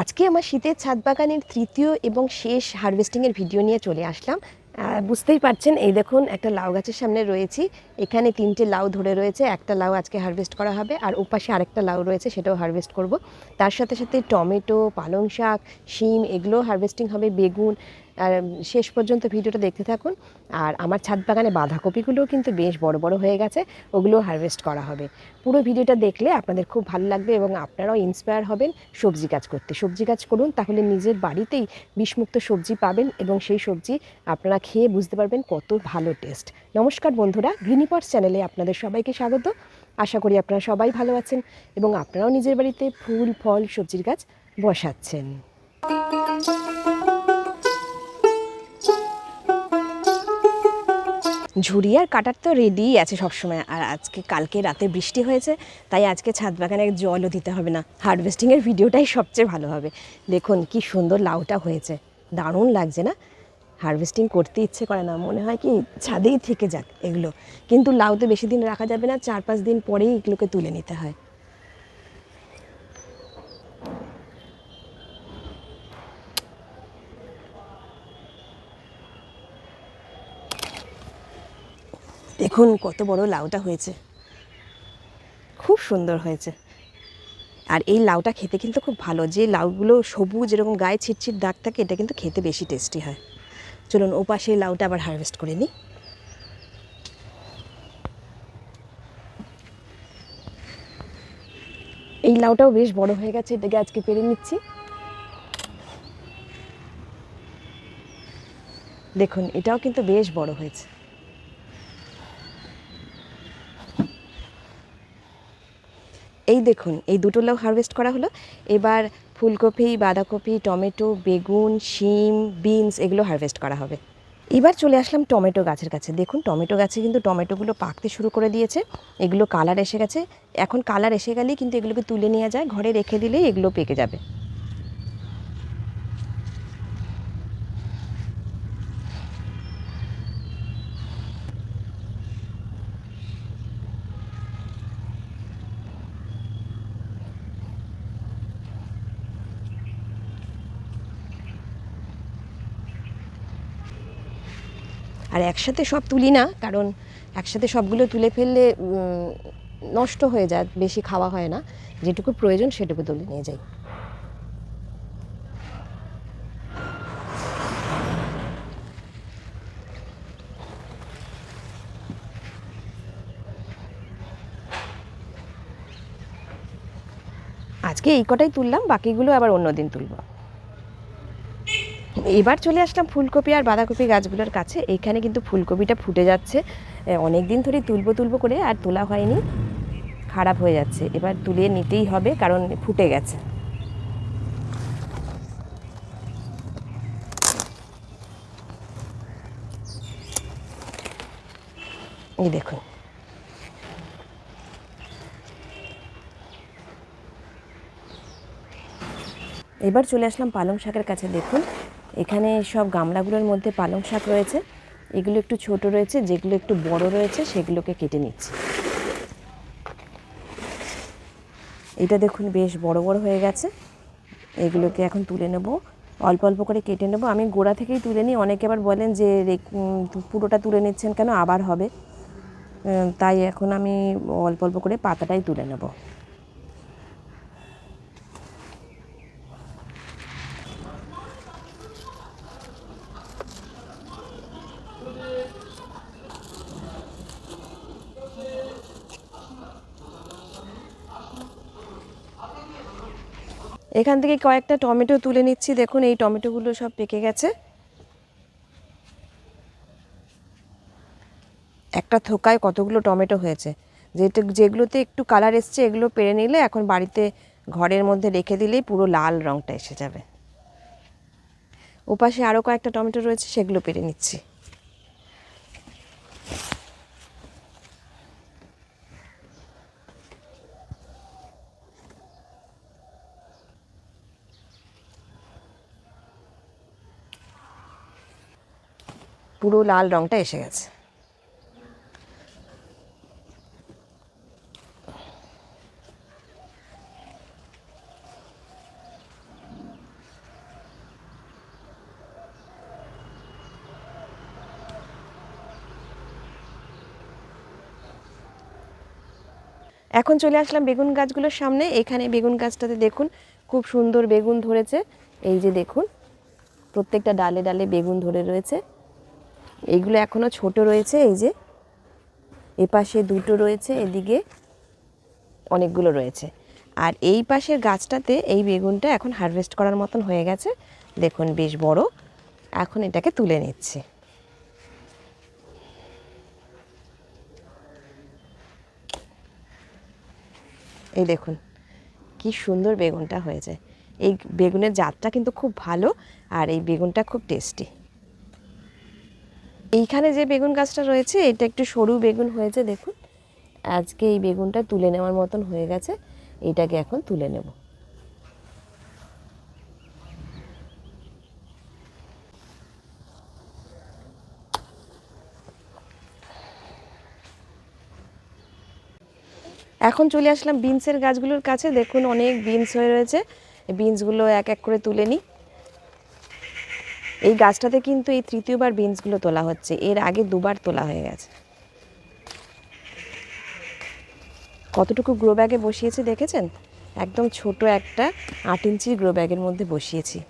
আজকে আমার শীতের ছাদ বাগানের তৃতীয় এবং শেষ হারভেস্টিংয়ের ভিডিও নিয়ে চলে আসলাম। বুঝতেই পারছেন, এই দেখুন, একটা লাউ গাছের সামনে রয়েছি। এখানে তিনটে লাউ ধরে রয়েছে, একটা লাউ আজকে হারভেস্ট করা হবে, আর ওপাশে আরেকটা লাউ রয়েছে, সেটাও হারভেস্ট করব। তার সাথে সাথে টমেটো, পালং শাক, শিম এগুলো হারভেস্টিং হবে, বেগুন আর শেষ পর্যন্ত ভিডিওটা দেখতে থাকুন। আর আমার ছাদ বাগানে বাঁধাকপিগুলোও কিন্তু বেশ বড় বড় হয়ে গেছে, ওগুলোও হারভেস্ট করা হবে। পুরো ভিডিওটা দেখলে আপনাদের খুব ভালো লাগবে এবং আপনারাও ইন্সপায়ার হবেন সবজি গাছ করতে। সবজি গাছ করুন, তাহলে নিজের বাড়িতেই বিষমুক্ত সবজি পাবেন এবং সেই সবজি আপনারা খেয়ে বুঝতে পারবেন কত ভালো টেস্ট নমস্কার বন্ধুরা গ্রিনিপার্স চ্যানেলে আপনাদের সবাইকে স্বাগত। আশা করি আপনারা সবাই ভালো আছেন এবং আপনারাও নিজের বাড়িতে ফুল, ফল, সবজির গাছ বসাচ্ছেন। ঝুড়ি আর কাটার তো রেডিই আছে সবসময়। আর আজকে, কালকে রাতে বৃষ্টি হয়েছে, তাই আজকে ছাদ বাগানে জলও দিতে হবে না। হারভেস্টিংয়ের ভিডিওটাই সবচেয়ে ভালো হবে। দেখুন কি সুন্দর লাউটা হয়েছে। দারুণ লাগছে না? হারভেস্টিং করতে ইচ্ছে করে না। মনে হয় কি ছাদেই থেকে যাক এগুলো। কিন্তু লাউতে বেশি দিন রাখা যাবে না, চার পাঁচ দিন পরেই এগুলোকে তুলে নিতে হয়। দেখুন কত বড় লাউটা হয়েছে। খুব সুন্দর হয়েছে। আর এই লাউটা খেতে কিন্তু খুব ভালো। যে লাউগুলো সবুজ এরকম গায়ে ছিটছিট দাগ থাকে, এটা কিন্তু খেতে বেশি টেস্টি হয়। চলুন ও পাশে লাউটা আবার হারভেস্ট করে নিই। এই লাউটাও বেশ বড় হয়ে গেছে, এটাকে আজকে পেরে নিচ্ছি। দেখুন, এটাও কিন্তু বেশ বড় হয়েছে। দেখুন, এই দুটো লাউ হারভেস্ট করা হলো। এবার ফুলকপি, বাঁধাকপি, টমেটো, বেগুন, শিম বিনস এগুলো হারভেস্ট করা হবে। এবার চলে আসলাম টমেটো গাছের কাছে। দেখুন, টমেটো গাছে কিন্তু টমেটোগুলো পাকতে শুরু করে দিয়েছে। এগুলো কালার এসে গেছে। এখন কালার এসে গেলেই কিন্তু এগুলোকে তুলে নেওয়া যায়। ঘরে রেখে দিলেই এগুলো পেকে যাবে। আর একসাথে সব তুলি না, কারণ একসাথে সবগুলো তুলে ফেললে নষ্ট হয়ে যায়, বেশি খাওয়া হয় না। যেটুকু প্রয়োজন সেটুকু তুলে নিয়ে যাই। আজকে এই কটাই তুললাম, বাকিগুলো আবার অন্য দিন তুলবো। এবার চলে আসলাম ফুলকপি আর বাঁধাকপি গাছগুলোর কাছে। এইখানে কিন্তু ফুলকপিটা ফুটে যাচ্ছে। অনেক দিন ধরেই তুলবো তুলবো করে আর তোলা হয়নি। খারাপ হয়ে যাচ্ছে। এবার তুলে নিতেই হবে কারণ ফুটে গেছে। এই দেখুন। এবার চলে আসলাম পালং শাকের কাছে। দেখুন এখানে সব গামলাগুলোর মধ্যে পালং শাক রয়েছে। এগুলো একটু ছোট রয়েছে, যেগুলো একটু বড় রয়েছে, সেগুলোকে কেটে নিচ্ছি। এটা দেখুন বেশ বড় বড় হয়ে গেছে। এগুলোকে এখন তুলে নেব। অল্প অল্প করে কেটে নেব। আমি গোড়া থেকেই তুলে নিই। অনেকে আবার বলেন যে পুরোটা তুলে নিচ্ছেন কেন? আবার হবে। তাই এখন আমি অল্প অল্প করে পাতাটাই তুলে নেব। এখান থেকে কয়েকটা টমেটো তুলে নিচ্ছি। দেখুন, এই টমেটোগুলো সব পেকে গেছে। একটা থোকায় কতগুলো টমেটো হয়েছে। যেটা, যেগুলোতে একটু কালার এসছে, এগুলো পেরে নিলে এখন বাড়িতে ঘরের মধ্যে রেখে দিলেই পুরো লাল রঙটা এসে যাবে। ওপাশে আরও কয়েকটা টমেটো রয়েছে, সেগুলো পেরে নিচ্ছি। পুরো লাল রঙটা এসে গেছে। এখন চলে আসলাম বেগুন গাছগুলোর সামনে। এখানে বেগুন গাছটাতে দেখুন, খুব সুন্দর বেগুন ধরেছে। এই যে দেখুন, প্রত্যেকটা ডালে ডালে বেগুন ধরে রয়েছে। এইগুলো এখনও ছোট রয়েছে, এই যে। এপাশে দুটো রয়েছে, এদিকে অনেকগুলো রয়েছে। আর এই পাশের গাছটাতে এই বেগুনটা এখন হারভেস্ট করার মতন হয়ে গেছে। দেখুন, বেশ বড়। এখন এটাকে তুলে নিচ্ছে। এই দেখুন, কি সুন্দর বেগুনটা হয়েছে। এই বেগুনের জাতটা কিন্তু খুব ভালো, আর এই বেগুনটা খুব টেস্টি এইখানে যে বেগুন গাছটা রয়েছে, এটা একটু সরু বেগুন হয়েছে, দেখুন। আজকে এই বেগুনটা তুলে নেওয়ার মতন হয়ে গেছে, এটাকে এখন তুলে নেব। এখন চলে আসলাম বিনসের গাছগুলোর কাছে, দেখুন অনেক বিনস হয়ে রয়েছে। বিনসগুলো এক এক করে তুলে নিই। এই গাছটাতে কিন্তু এই তৃতীয়বার বিনসগুলো তোলা হচ্ছে। এর আগে দুবার তোলা হয়ে গেছে। কতটুকু গ্রো ব্যাগে বসিয়েছি দেখেছেন? একদম ছোট একটা আট ইঞ্চির গ্রো ব্যাগের মধ্যে বসিয়েছি।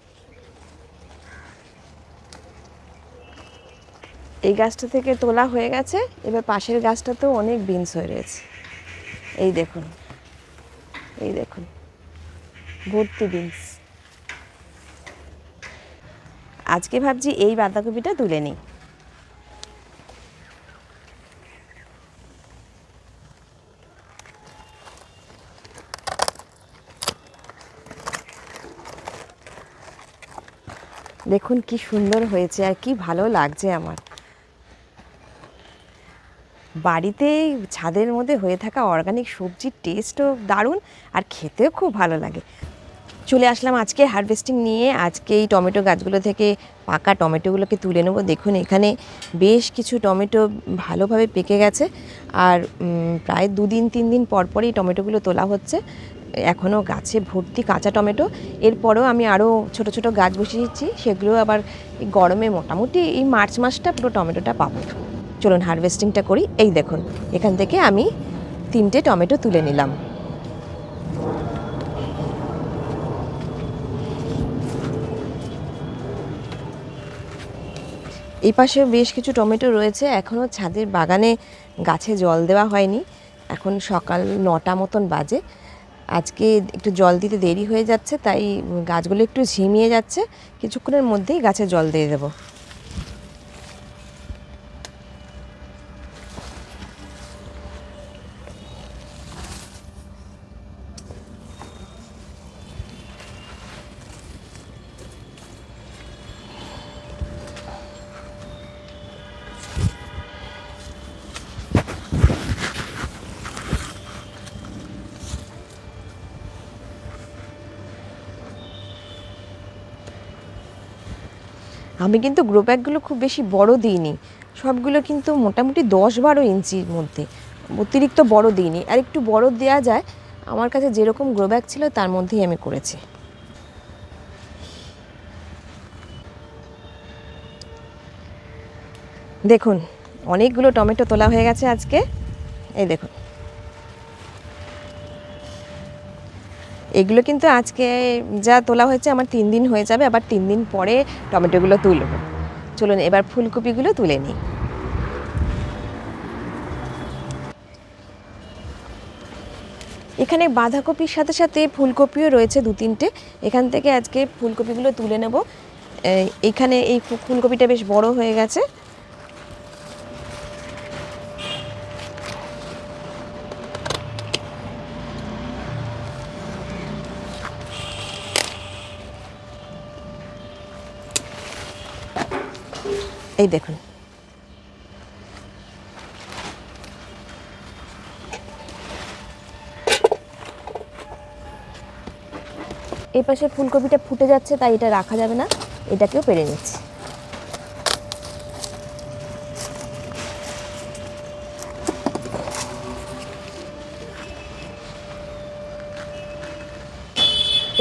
এই গাছটা থেকে তোলা হয়ে গেছে। এবার পাশের গাছটাতেও অনেক বিনস হয়ে রয়েছে। এই দেখুন। এই দেখুন। ভর্তি বিনস আজকে ভাবছি এই বাঁধাকপিটা তুলে নিই। দেখুন কি সুন্দর হয়েছে আর কি ভালো লাগছে আমার। বাড়িতে ছাদের মধ্যে হয়ে থাকা অর্গানিক সবজির টেস্টও দারুণ আর খেতেও খুব ভালো লাগে। চলে আসলাম আজকে হারভেস্টিং নিয়ে। আজকে এই টমেটো গাছগুলো থেকে পাকা টমেটোগুলোকে তুলে নেব। দেখুন, এখানে বেশ কিছু টমেটো ভালোভাবে পেকে গেছে। আর প্রায় দুদিন তিন দিন পর পরই টমেটোগুলো তোলা হচ্ছে। এখনও গাছে ভর্তি কাঁচা টমেটো। এরপরেও আমি আরও ছোট ছোট গাছ বসিয়েছি। সেগুলো আবার গরমে মোটামুটি এই মার্চ মাসটা পুরো টমেটোটা পাবো। চলুন হারভেস্টিংটা করি। এই দেখুন, এখান থেকে আমি তিনটে টমেটো তুলে নিলাম। এই পাশে বেশ কিছু টমেটো রয়েছে। এখনও ছাদের বাগানে গাছে জল দেওয়া হয়নি। এখন সকাল নটা মতন বাজে। আজকে একটু জল দিতে দেরি হয়ে যাচ্ছে, তাই গাছগুলো একটু ঝিমিয়ে যাচ্ছে। কিছুক্ষণের মধ্যেই গাছে জল দিয়ে দেবো। আমি কিন্তু গ্রো ব্যাগগুলো খুব বেশি বড় দিইনি। সবগুলো কিন্তু মোটামুটি দশ বারো ইঞ্চির মধ্যে। অতিরিক্ত বড় দিইনি। আর একটু বড় দেওয়া যায়, আমার কাছে যেরকম গ্রো ব্যাগ ছিল তার মধ্যেই আমি করেছি। দেখুন, অনেকগুলো টমেটো তোলা হয়ে গেছে আজকে। এই দেখুন। এগুলো কিন্তু আজকে যা তোলা হয়েছে আমার তিন দিন হয়ে যাবে, আবার তিন দিন পরে টমেটোগুলো তুলব। চলুন এবার ফুলকপিগুলো তুলে নিই। এখানে বাঁধাকপির সাথে সাথে ফুলকপিও রয়েছে দু তিনটে। এখান থেকে আজকে ফুলকপিগুলো তুলে নেব। এখানে এই ফুলকপিটা বেশ বড় হয়ে গেছে। এই দেখুন। এই পাশে ফুলকপিটা ফুটে যাচ্ছে, তাই এটা রাখা যাবে না। এটাকেও পেরে নিচ্ছি।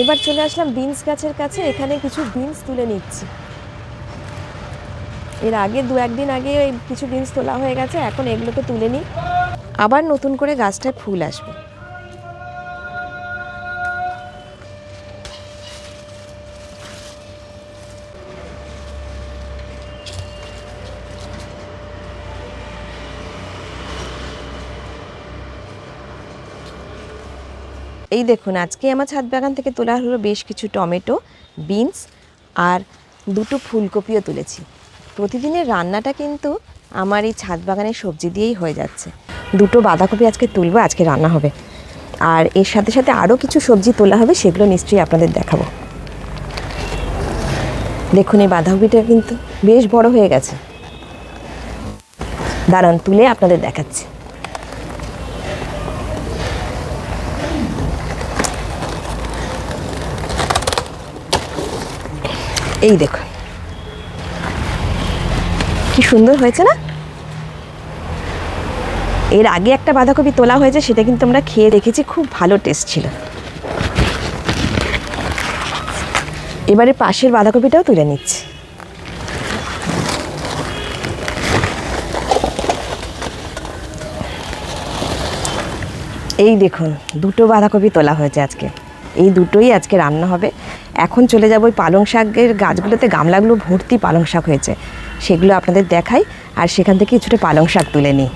এবার চলে আসলাম বিনস গাছের কাছে। এখানে কিছু বিনস তুলে নিচ্ছি। এর আগে দু একদিন আগে ওই কিছু বিনস তোলা হয়ে গেছে, এখন এগুলোকে তুলে নিই। আবার নতুন করে গাছটায় ফুল আসবে। এই দেখুন, আজকে আমার ছাদ বাগান থেকে তোলা হলো বেশ কিছু টমেটো, বিনস আর দুটো ফুলকপিও তুলেছি। প্রতিদিনের রান্নাটা কিন্তু আমার এই ছাদ বাগানের সবজি দিয়েই হয়ে যাচ্ছে। দুটো বাঁধাকপি আজকে তুলবো, আজকে রান্না হবে। আর এর সাথে সাথে আরও কিছু সবজি তোলা হবে, সেগুলো নিশ্চয়ই আপনাদের দেখাবো। দেখুন, এই বাঁধাকপিটা কিন্তু বেশ বড় হয়ে গেছে। দাঁড়ান, তুলে আপনাদের দেখাচ্ছি। এই দেখুন। কি সুন্দর হয়েছে না? এর আগে একটা বাঁধাকপি তোলা হয়েছে, সেটা কিন্তু আমরা খেয়ে দেখেছি, খুব ভালো টেস্ট ছিল। এবারে পাশের বাঁধাকপিটাও তুলে নিচ্ছি। এই দেখুন, দুটো বাঁধাকপি তোলা হয়েছে আজকে। এই দুটোই আজকে রান্না হবে। এখন চলে যাব ওই পালং শাকের গাছগুলোতে, গামলাগুলো ভর্তি পালং শাক হয়েছে। সেগুলো আপনাদের দেখাই আর সেখান থেকে কিছুটা পালং শাক তুলে নিই।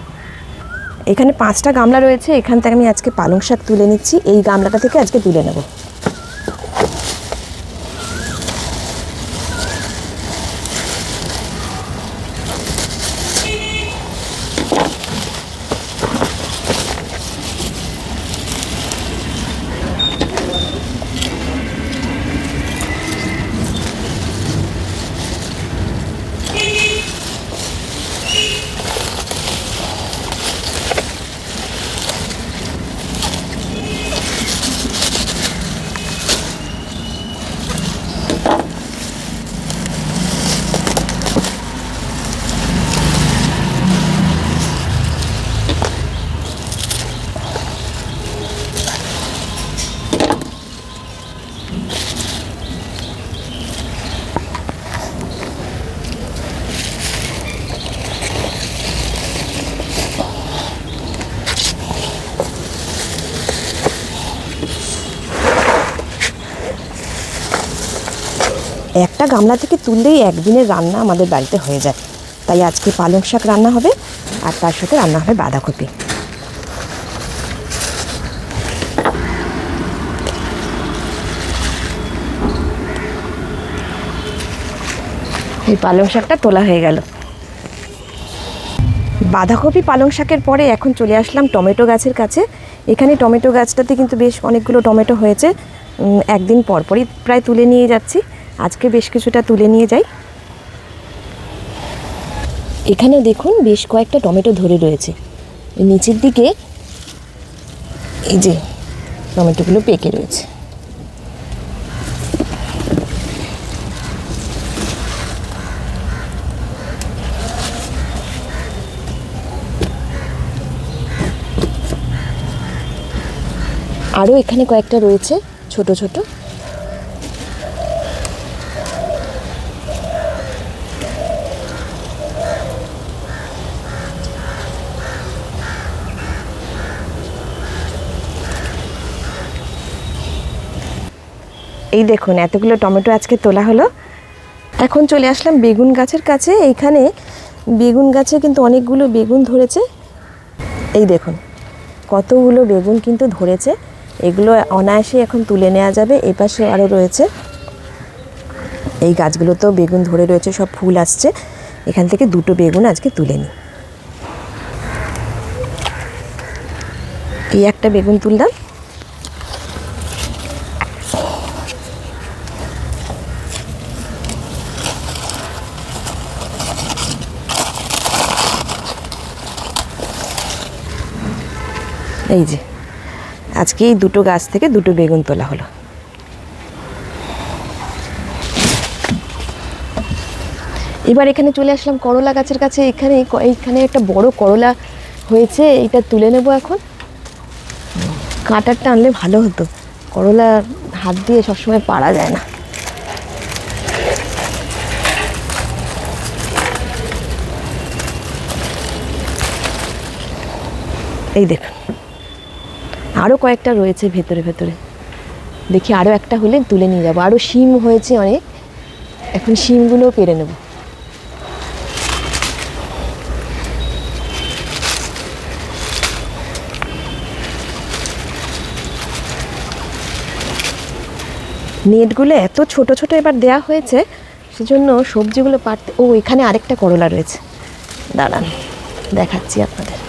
এখানে পাঁচটা গামলা রয়েছে, এখান থেকে আমি আজকে পালং শাক তুলে নিচ্ছি। এই গামলাটা থেকে আজকে তুলে নেব। একটা গামলা থেকে তুললেই একদিনের রান্না আমাদের বাড়িতে হয়ে যায়। তাই আজকে পালং শাক রান্না হবে আর তার সাথে রান্না হবে বাঁধাকপি। এই পালং শাকটা তোলা হয়ে গেল। বাঁধাকপি পালং শাকের পরে এখন চলে আসলাম টমেটো গাছের কাছে। এখানে টমেটো গাছটাতে কিন্তু বেশ অনেকগুলো টমেটো হয়েছে। একদিন পরপরই প্রায় তুলে নিয়ে যাচ্ছি। আজকে বেশ কিছুটা তুলে নিয়ে যাই। এখানে দেখুন বেশ কয়েকটা টমেটো ধরে রয়েছে। নিচের দিকে এই যে টমেটোগুলো পেকে রয়েছে। আরও এখানে কয়েকটা রয়েছে, ছোট ছোট। এই দেখুন, এতগুলো টমেটো আজকে তোলা হলো। এখন চলে আসলাম বেগুন গাছের কাছে। এইখানে বেগুন গাছে কিন্তু অনেকগুলো বেগুন ধরেছে। এই দেখুন, কতগুলো বেগুন কিন্তু ধরেছে। এগুলো অনায়াসে এখন তুলে নেওয়া যাবে। এই পাশে আরও রয়েছে। এই গাছগুলোতেও বেগুন ধরে রয়েছে, সব ফুল আসছে। এখান থেকে দুটো বেগুন আজকে তুলে নিই। এই একটা বেগুন তুললাম। এই যে আজকে এই দুটো গাছ থেকে দুটো বেগুন তোলা হলো। এবার এখানে চলে আসলাম করলা গাছের কাছে। এখানে এইখানে একটা বড় করলা হয়েছে এটা তুলে নেব এখন। কাঁটারটা আনলে ভালো হতো। করলা হাত দিয়ে সবসময় পারা যায় না। এই দেখুন। আরও কয়েকটা রয়েছে ভেতরে ভেতরে। দেখি আরও একটা হলে তুলে নিয়ে যাব। আরও শিম হয়েছে অনেক। এখন শিমগুলোও পেরে নেব। নেটগুলো এত ছোট ছোট এবার দেয়া হয়েছে, সেজন্য সবজিগুলো পারতে ও, এখানে আরেকটা করলা রয়েছে। দাঁড়ান, দেখাচ্ছি আপনাদের।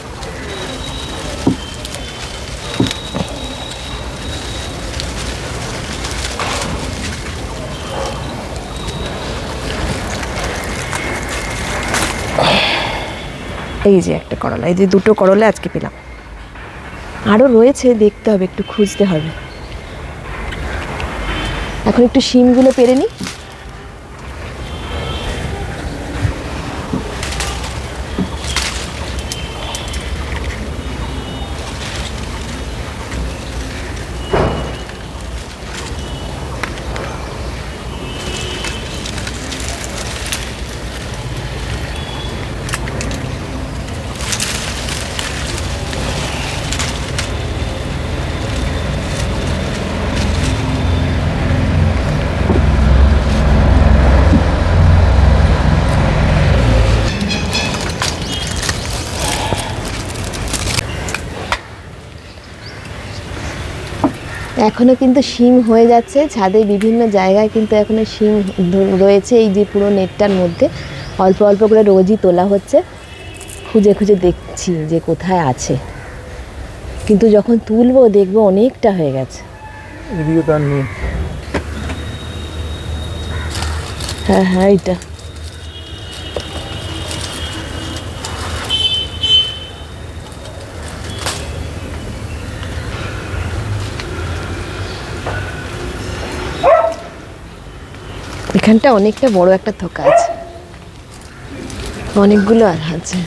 এই যে একটা করলা, এই যে দুটো করলা আজকে পেলাম। আরও রয়েছে, দেখতে হবে, একটু খুঁজতে হবে। এখন একটু শিমগুলো পেরে নিই। এখনও কিন্তু শিম হয়ে যাচ্ছে ছাদে বিভিন্ন জায়গায় কিন্তু এখনও শিম রয়েছে এই যে পুরো নেটটার মধ্যে। অল্প অল্প করে রোজই তোলা হচ্ছে। খুঁজে খুঁজে দেখছি যে কোথায় আছে। কিন্তু যখন তুলবো দেখব অনেকটা হয়ে গেছে। হ্যাঁ হ্যাঁ এইটা। এখানটা অনেকটা বড় একটা থোকা আছে। অনেকগুলো আর আছে।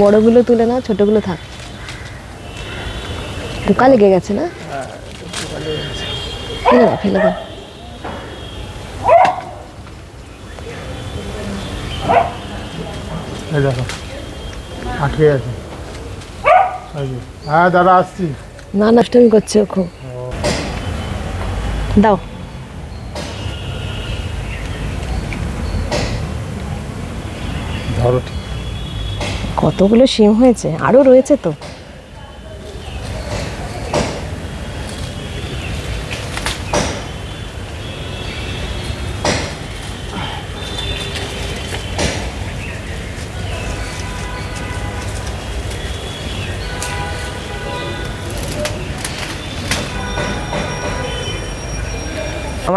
বড়গুলো তুলে নাও ছোটগুলো থাক। পোকা লেগে গেছে না? ফেলে দাও ফেলে দাও। এই দেখো আটকে আছে। হ্যাঁ দাদা আসছি। না নষ্টমি করছে খুব। দাও। কতগুলো সিম হয়েছে? আরও রয়েছে তো।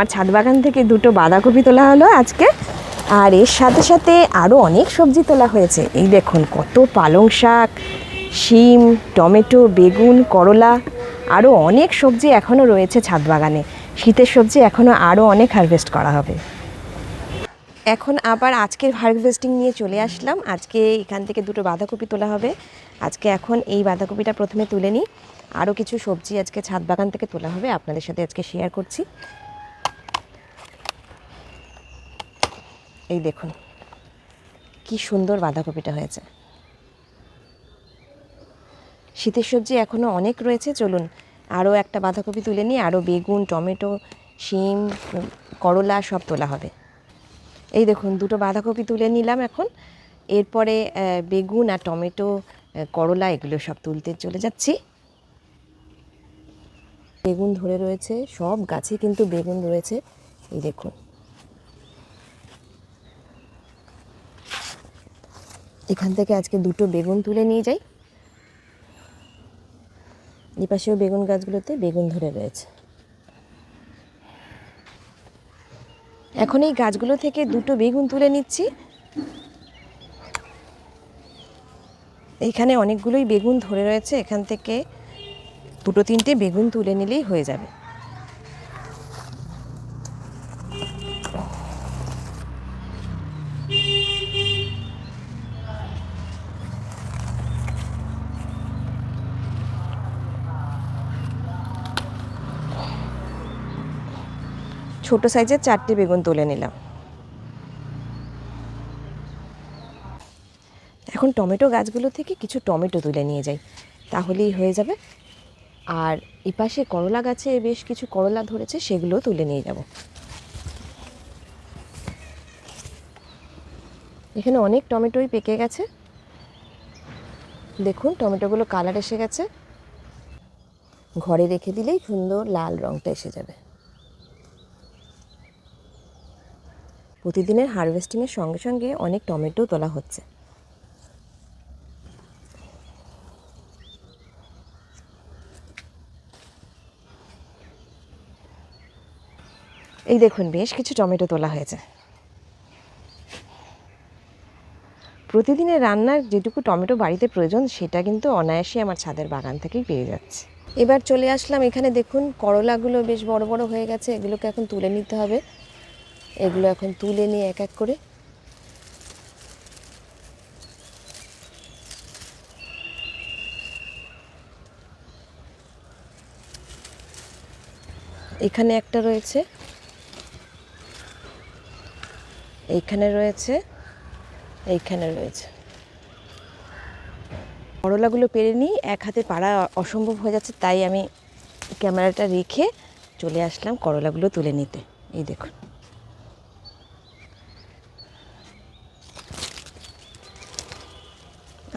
আমার ছাদ বাগান থেকে দুটো বাঁধাকপি তোলা হলো আজকে। আর এর সাথে সাথে আরও অনেক সবজি তোলা হয়েছে। এই দেখুন, কত পালং শাক, শিম, টমেটো, বেগুন, করলা আরও অনেক সবজি এখনও রয়েছে ছাদ বাগানে। শীতের সবজি এখনও আরও অনেক হারভেস্ট করা হবে। এখন আবার আজকের হারভেস্টিং নিয়ে চলে আসলাম। আজকে এখান থেকে দুটো বাঁধাকপি তোলা হবে। আজকে এখন এই বাঁধাকপিটা প্রথমে তুলে নিই। আরও কিছু সবজি আজকে ছাদ বাগান থেকে তোলা হবে। আপনাদের সাথে আজকে শেয়ার করছি। এই দেখুন, কি সুন্দর বাঁধাকপিটা হয়েছে। শীতের সবজি এখনও অনেক রয়েছে, চলুন আরও একটা বাঁধাকপি তুলে নিয়ে আরও বেগুন, টমেটো, শিম, করলা সব তোলা হবে। এই দেখুন, দুটো বাঁধাকপি তুলে নিলাম এখন। এরপরে বেগুন আর টমেটো করলা এগুলো সব তুলতে চলে যাচ্ছি। বেগুন ধরে রয়েছে, সব গাছে কিন্তু বেগুন রয়েছে। এই দেখুন এখান থেকে আজকে দুটো বেগুন তুলে নিয়ে যাই। এই পাশেও বেগুন গাছগুলোতে বেগুন ধরে রয়েছে। এখন এই গাছগুলো থেকে দুটো বেগুন তুলে নিচ্ছি। এখানে অনেকগুলোই বেগুন ধরে রয়েছে। এখান থেকে দুটো তিনটে বেগুন তুলে নিলেই হয়ে যাবে। ছোট সাইজের চারটে বেগুন তুলে নিলাম। এখন টমেটো গাছগুলো থেকে কিছু টমেটো তুলে নিয়ে যাই, তাহলেই হয়ে যাবে। আর এপাশে করলা গাছে বেশ কিছু করলা ধরেছে, সেগুলোও তুলে নিয়ে যাব। এখানে অনেক টমেটোই পেকে গেছে। দেখুন, টমেটোগুলো কালার এসে গেছে। ঘরে রেখে দিলেই সুন্দর লাল রঙটা এসে যাবে। প্রতিদিনের হারভেস্টিংয়ের সঙ্গে সঙ্গে অনেক টমেটো তোলা হচ্ছে। এই দেখুন, বেশ কিছু টমেটো তোলা হয়েছে। প্রতিদিনের রান্নার যেটুকু টমেটো বাড়িতে প্রয়োজন, সেটা কিন্তু অনায়াসে আমার ছাদের বাগান থেকেই পেয়ে যাচ্ছে। এবার চলে আসলাম, এখানে দেখুন করলাগুলো বেশ বড় বড় হয়ে গেছে, এগুলোকে এখন তুলে নিতে হবে। এগুলো এখন তুলে নিয়ে এক এক করে এখানে একটা রয়েছে। এইখানে রয়েছে এইখানে রয়েছে। করলাগুলো পেরে নিই, এক হাতে পাড়া অসম্ভব হয়ে যাচ্ছে, তাই আমি ক্যামেরাটা রেখে চলে আসলাম করলাগুলো তুলে নিতে। এই দেখুন।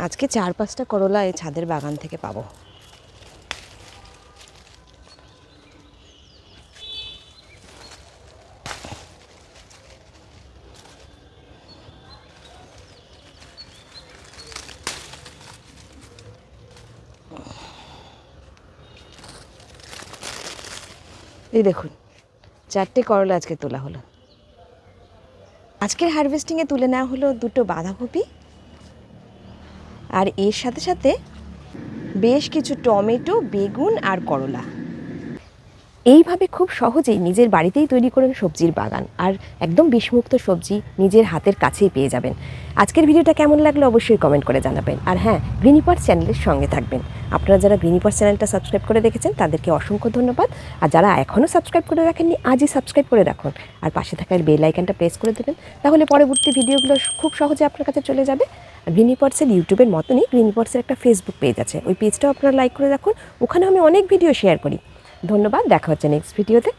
আজকে চার পাঁচটা করলা এই ছাদের বাগান থেকে পাবো। এই দেখুন, চারটে করলা আজকে তোলা হলো। আজকের হারভেস্টিংয়ে তুলে নেওয়া হলো দুটো বাঁধাকপি আর এর সাথে সাথে বেশ কিছু টমেটো, বেগুন আর করলা। এইভাবে খুব সহজেই নিজের বাড়িতেই তৈরি করেন সবজির বাগান আর একদম বিষমুক্ত সবজি নিজের হাতের কাছেই পেয়ে যাবেন। আজকের ভিডিওটা কেমন লাগল অবশ্যই কমেন্ট করে জানাবেন। আর হ্যাঁ গ্রিনিপার চ্যানেলের সঙ্গে থাকবেন। আপনারা যারা গ্রিনিপার চ্যানেলটা সাবস্ক্রাইব করে রেখেছেন, তাদেরকে অসংখ্য ধন্যবাদ। আর যারা এখনও সাবস্ক্রাইব করে রাখেননি, আজই সাবস্ক্রাইব করে রাখুন। আর পাশে থাকা বেল আইকনটা প্রেস করে দেবেন, তাহলে পরবর্তী ভিডিওগুলো খুব সহজে আপনার কাছে চলে যাবে। গ্রিনিপার্সের ইউটিউবের মতনই পটসের একটা ফেসবুক পেজ আছে। ওই পেজটাও আপনারা লাইক করে রাখুন ওখানে আমি অনেক ভিডিও শেয়ার করি। ধন্যবাদ। দেখা হচ্ছে নেক্সট ভিডিওতে